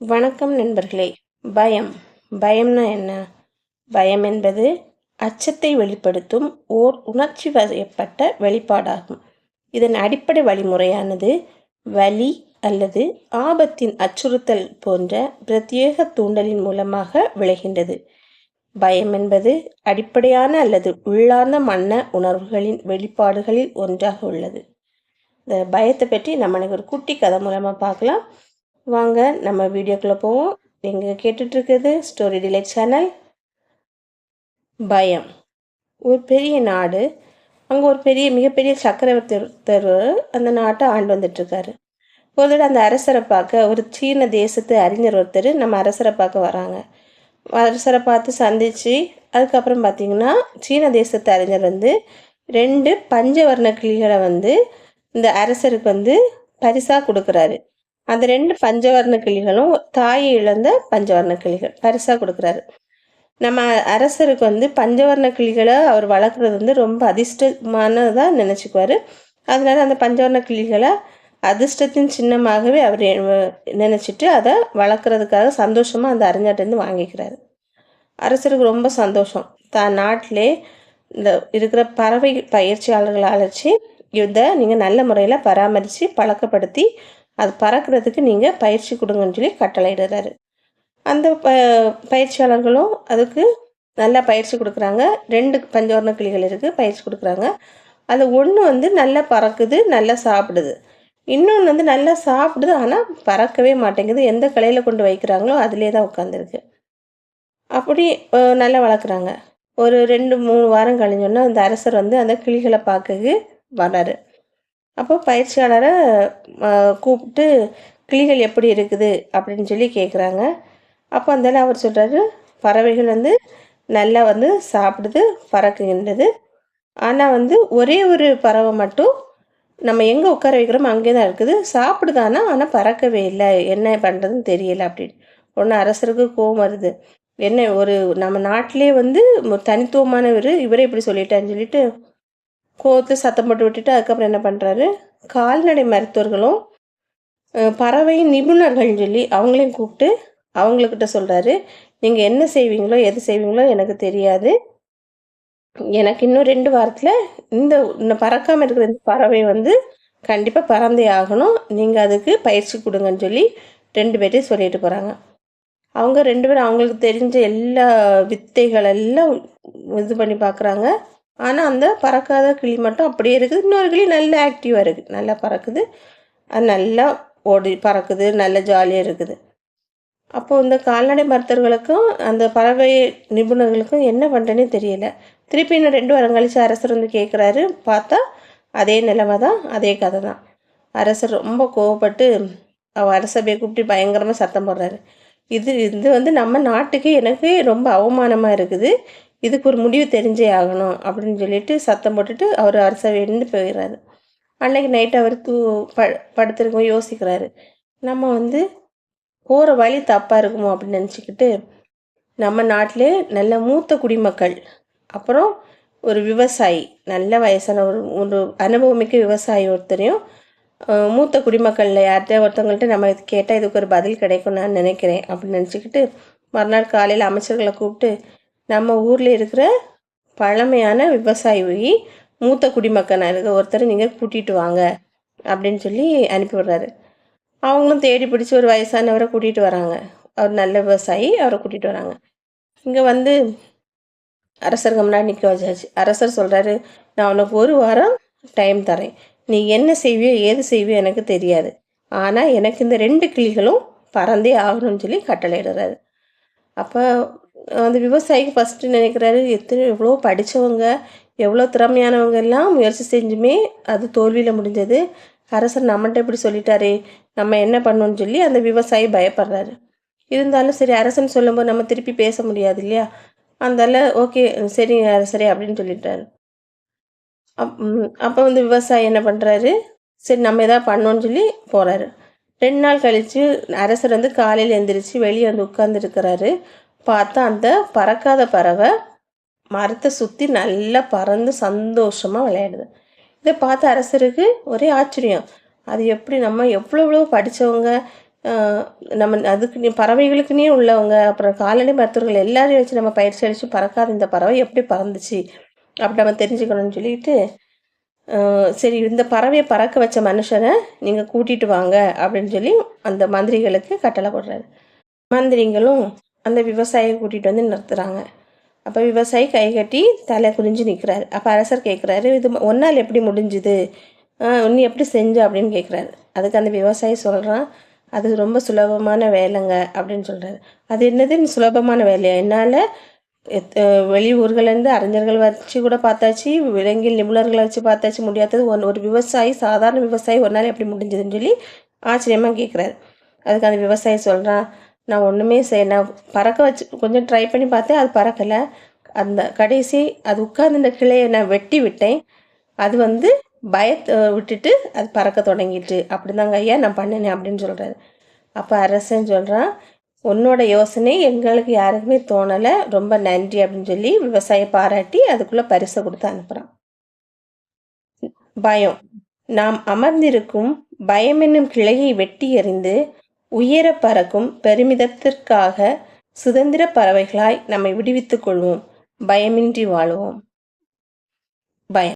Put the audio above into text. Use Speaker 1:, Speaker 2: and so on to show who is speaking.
Speaker 1: வணக்கம் நண்பர்களே. பயம். பயம்னா என்ன? பயம் என்பது அச்சத்தை வெளிப்படுத்தும் ஓர் உணர்ச்சி வயப்பட்ட வெளிப்பாடாகும். இதன் அடிப்படை வழிமுறையானது வலி அல்லது ஆபத்தின் அச்சுறுத்தல் போன்ற பிரத்யேக தூண்டலின் மூலமாக விளைகின்றது. பயம் என்பது அடிப்படையான அல்லது உள்ளார்ந்த மன்ன உணர்வுகளின் வெளிப்பாடுகளில் ஒன்றாக உள்ளது. இந்த பயத்தை பற்றி நம்ம எனக்கு ஒரு குட்டி கதை மூலமாக பார்க்கலாம். வாங்க நம்ம வீடியோக்குள்ளே போவோம். நீங்கள் கேட்டுட்ருக்குது ஸ்டோரி டிலைட் சேனல் பயம். ஒரு பெரிய நாடு. அங்கே ஒரு பெரிய மிகப்பெரிய சக்கரவர்த்தி ஒருத்தர் அந்த நாட்டை ஆண்டு வந்துட்டுருக்காரு ஒரு தடவை அந்த அரசரை பார்க்க ஒரு சீன தேசத்து அறிஞர் ஒருத்தர் நம்ம அரசரை பார்க்க வராங்க. அரசரை பார்த்து சந்தித்து அதுக்கப்புறம் பார்த்திங்கன்னா சீன தேசத்து அறிஞர் வந்து ரெண்டு பஞ்சவர்ண கிளிகளை வந்து இந்த அரசருக்கு வந்து பரிசாக கொடுக்குறாரு. அந்த ரெண்டு பஞ்சவர்ண கிளிகளும் தாயை இழந்த பஞ்சவர்ண கிளிகள். பரிசாக கொடுக்குறாரு. நம்ம அரசருக்கு வந்து பஞ்சவர்ண கிளிகளை அவர் வளர்க்குறது வந்து ரொம்ப அதிர்ஷ்டமானதாக நினச்சிக்குவார். அதனால அந்த பஞ்சவர்ண கிளிகளை அதிர்ஷ்டத்தின் சின்னமாகவே அவர் நினச்சிட்டு அதை வளர்க்குறதுக்காக சந்தோஷமாக அந்த அறிஞர்கிட்டருந்து வாங்கிக்கிறாரு. அரசருக்கு ரொம்ப சந்தோஷம். தான் நாட்டிலே இந்த இருக்கிற பறவை பயிற்சியாளர்களை அழைச்சி இதை நீங்கள் நல்ல முறையில் பராமரித்து பழக்கப்படுத்தி அது பறக்கிறதுக்கு நீங்கள் பயிற்சி கொடுங்கன்னு சொல்லி கட்டளையிடுறாரு. அந்த ப பயிற்சியாளர்களும் அதுக்கு நல்லா பயிற்சி கொடுக்குறாங்க. ரெண்டு பஞ்சவர்ண கிளிகள் இருக்குது பயிற்சி கொடுக்குறாங்க. அது ஒன்று வந்து நல்லா பறக்குது நல்லா சாப்பிடுது. இன்னொன்று வந்து நல்லா சாப்பிடுது ஆனால் பறக்கவே மாட்டேங்குது. எந்த கலையில் கொண்டு வைக்கிறாங்களோ அதிலே தான் உட்காந்துருக்கு அப்படி நல்லா வளர்க்குறாங்க. ஒரு ரெண்டு மூணு வாரம் கழிஞ்சோன்னா அந்த அரசர் வந்து அந்த கிளிகளை பார்க்க வர்றாரு. அப்போ பயிற்சியாளரை கூப்பிட்டு கிளிகள் எப்படி இருக்குது அப்படின்னு சொல்லி கேட்குறாங்க அப்போ அந்த அவர் சொல்கிறாரு பறவைகள் வந்து நல்லா வந்து சாப்பிடுது பறக்குகின்றது. ஆனால் வந்து ஒரே ஒரு பறவை மட்டும் நம்ம எங்கே உட்கார வைக்கிறோமோ அங்கே தான் இருக்குது. சாப்பிடுதானா? ஆனால் பறக்கவே இல்லை. என்ன பண்ணுறதுன்னு தெரியல அப்படின்னு. ஒன்று அரசருக்கு கோவம் வருது. என்ன ஒரு நம்ம நாட்டிலே வந்து தனித்துவமானவர் இவரே இப்படி சொல்லிட்டான்னு சொல்லிட்டு கோர்த்து சத்தம் போட்டு விட்டுட்டு அதுக்கப்புறம் என்ன பண்ணுறாரு கால்நடை மருத்துவர்களும் பறவை நிபுணர்கள்னு சொல்லி அவங்களையும் கூப்பிட்டு அவங்கக்கிட்ட சொல்கிறாரு நீங்கள் என்ன செய்வீங்களோ எது செய்வீங்களோ எனக்கு தெரியாது. எனக்கு இன்னும் ரெண்டு வாரத்தில் இந்த இன்னும் பறக்காமல் இருக்கிற இந்த பறவை வந்து கண்டிப்பாக பறந்தே ஆகணும். நீங்கள் அதுக்கு பயிற்சி கொடுங்கன்னு சொல்லி ரெண்டு பேர்ட்டையும் சொல்லிட்டு போகிறாங்க அவங்க ரெண்டு பேரும் அவங்களுக்கு தெரிஞ்ச எல்லா வித்தைகள் எல்லாம் இது பண்ணி பார்க்குறாங்க ஆனால் அந்த பறக்காத கிளி மட்டும் அப்படியே இருக்குது. இன்னொரு கிளி நல்லா ஆக்டிவாக இருக்குது. நல்லா பறக்குது. அது நல்லா ஓடி பறக்குது. நல்ல ஜாலியாக இருக்குது. அப்போது இந்த கால்நடை மருத்துவர்களுக்கும் அந்த பறவை நிபுணர்களுக்கும் என்ன பண்ணுறேன்னே தெரியல. திருப்பி இன்னும் ரெண்டு வாரம் கழித்து அரசர் வந்து கேட்குறாரு பார்த்தா அதே நிலைமை தான் அதே கதை தான். அரசர் ரொம்ப கோவப்பட்டு அவர் அரசபையை கூப்பிட்டு பயங்கரமாக சத்தம் போடுறாரு. இது இது வந்து நம்ம நாட்டுக்கு எனக்கு ரொம்ப அவமானமாக இருக்குது. இதுக்கு ஒரு முடிவு தெரிஞ்சே ஆகணும் அப்படின்னு சொல்லிட்டு சத்தம் போட்டுட்டு அவர் அரசவையிலேருந்து போயிடுறாரு. அன்னைக்கு நைட்டு அவர் தூ ப படுத்துருக்கும் யோசிக்கிறாரு. நம்ம வந்து போகிற வழி தப்பாக இருக்குமோ அப்படின்னு நினச்சிக்கிட்டு நம்ம நாட்டிலே நல்ல மூத்த குடிமக்கள் அப்புறம் ஒரு விவசாயி நல்ல வயசான ஒரு ஒரு அனுபவமிக்க விவசாயி ஒருத்தரையும் மூத்த குடிமக்களில் யார்கிட்ட ஒருத்தவங்கள்ட்ட நம்ம கேட்டால் இதுக்கு ஒரு பதில் கிடைக்கும் நான் நினைக்கிறேன் அப்படின்னு நினச்சிக்கிட்டு மறுநாள் காலையில் அமைச்சர்களை கூப்பிட்டு நம்ம ஊரில் இருக்கிற பழமையான விவசாயி மூத்த குடிமக்கனாக இருக்க ஒருத்தரை நீங்கள் கூட்டிகிட்டு வாங்க அப்படின்னு சொல்லி அனுப்பி விடுறாரு. அவங்களும் தேடி பிடிச்சி ஒரு வயசானவரை கூட்டிகிட்டு வராங்க. அவர் நல்ல விவசாயி அவரை கூட்டிகிட்டு வராங்க. இங்கே வந்து அரசருக்கு முன்னாடி நிற்க வச்சாச்சு. அரசர் சொல்கிறாரு நான் உனக்கு ஒரு வாரம் டைம் தரேன். நீ என்ன செய்வியோ ஏது செய்வியோ எனக்கு தெரியாது. ஆனால் எனக்கு இந்த ரெண்டு கிளிகளும் பறந்தே ஆகணும்னு சொல்லி கட்டளையிடுறாரு. அப்போ அந்த விவசாயிக்கு ஃபஸ்ட்டு நினைக்கிறாரு எத்தனை எவ்வளோ படித்தவங்க எவ்வளோ திறமையானவங்க எல்லாம் முயற்சி செஞ்சுமே அது தோல்வியில் முடிஞ்சது. அரசர் நம்மகிட்ட இப்படி சொல்லிட்டாரே நம்ம என்ன பண்ணோன்னு சொல்லி அந்த விவசாயி பயப்படுறாரு. இருந்தாலும் சரி அரசன் சொல்லும்போது நம்ம திருப்பி பேச முடியாது இல்லையா? அந்தால ஓகே சரி அரசரே அப்படின்னு சொல்லிட்டாரு. அப் அப்போ வந்து விவசாயி என்ன பண்ணுறாரு சரி நம்ம எதாவது பண்ணோன்னு சொல்லி போகிறாரு ரெண்டு நாள் கழித்து அரசர் வந்து காலையில் எழுந்திரிச்சு வெளியே வந்து உட்காந்துருக்கிறாரு பார்த்தா அந்த பறக்காத பறவை மரத்தை சுற்றி நல்லா பறந்து சந்தோஷமாக விளையாடுது. இதை பார்த்த அரசருக்கு ஒரே ஆச்சரியம். அது எப்படி நம்ம எவ்வளோ எவ்வளோ படித்தவங்க நம்ம அதுக்கு பறவைகளுக்குன்னே உள்ளவங்க அப்புறம் கால்நடை மருத்துவர்கள் எல்லாரையும் வச்சு நம்ம பயிற்சி அளித்து பறக்காத இந்த பறவை எப்படி பறந்துச்சு? அப்படி நம்ம தெரிஞ்சுக்கணும்னு சொல்லிட்டு சரி இந்த பறவையை பறக்க வச்ச மனுஷனை நீங்கள் கூட்டிகிட்டு வாங்க அப்படின்னு சொல்லி அந்த மந்திரிகளுக்கு கட்டளை போடுறாரு. மந்திரிங்களும் அந்த விவசாயியை கூட்டிகிட்டு வந்து நிறுத்துகிறாங்க அப்போ விவசாயி கை கட்டி தலை குனிஞ்சு நிற்கிறாரு அப்போ அரசர் கேட்குறாரு இது ஒன்றால் எப்படி முடிஞ்சுது? நீ எப்படி செஞ்ச? அப்படின்னு கேட்குறாரு அதுக்கு அந்த விவசாயி சொல்கிறான் அது ரொம்ப சுலபமான வேலைங்க அப்படின்னு சொல்கிறாரு அது என்னது? சுலபமான வேலையா? என்னால் வெளியூர்கள்லேருந்து அறிஞர்கள் வச்சு கூட பார்த்தாச்சு விலங்கில் நிபுணர்களை வச்சு பார்த்தாச்சு முடியாதது ஒன் ஒரு விவசாயி சாதாரண விவசாயி ஒரு நாள் எப்படி முடிஞ்சதுன்னு சொல்லி ஆச்சரியமாக கேட்குறாரு அதுக்கு அந்த விவசாயி சொல்கிறான் நான் ஒன்றுமே செய்ய நான் பறக்க வச்சு கொஞ்சம் ட்ரை பண்ணி பார்த்தேன் அது பறக்கலை. அந்த கடைசி அது உட்கார்ந்து இந்த கிளையை நான் வெட்டி விட்டேன். அது வந்து பயத்தை விட்டுட்டு அது பறக்க தொடங்கிட்டு அப்படிதாங்க ஐயா நான் பண்ணினேன் அப்படின்னு சொல்கிறாரு அப்போ அரசன் சொல்கிறான் உன்னோட யோசனை எங்களுக்கு யாருக்குமே தோணலை. ரொம்ப நன்றி அப்படின்னு சொல்லி விவசாய பாராட்டி அதுக்குள்ளே பரிசை கொடுத்து அனுப்புகிறான் பயம். நாம் அமர்ந்திருக்கும் பயம் என்னும் கிளையை வெட்டி எறிந்து உயர பறக்கும் பெருமிதத்திற்காக சுதந்திர பறவைகளாய் நம்மை விடுவித்துக் கொள்வோம். பயமின்றி வாழுவோம். பயம்.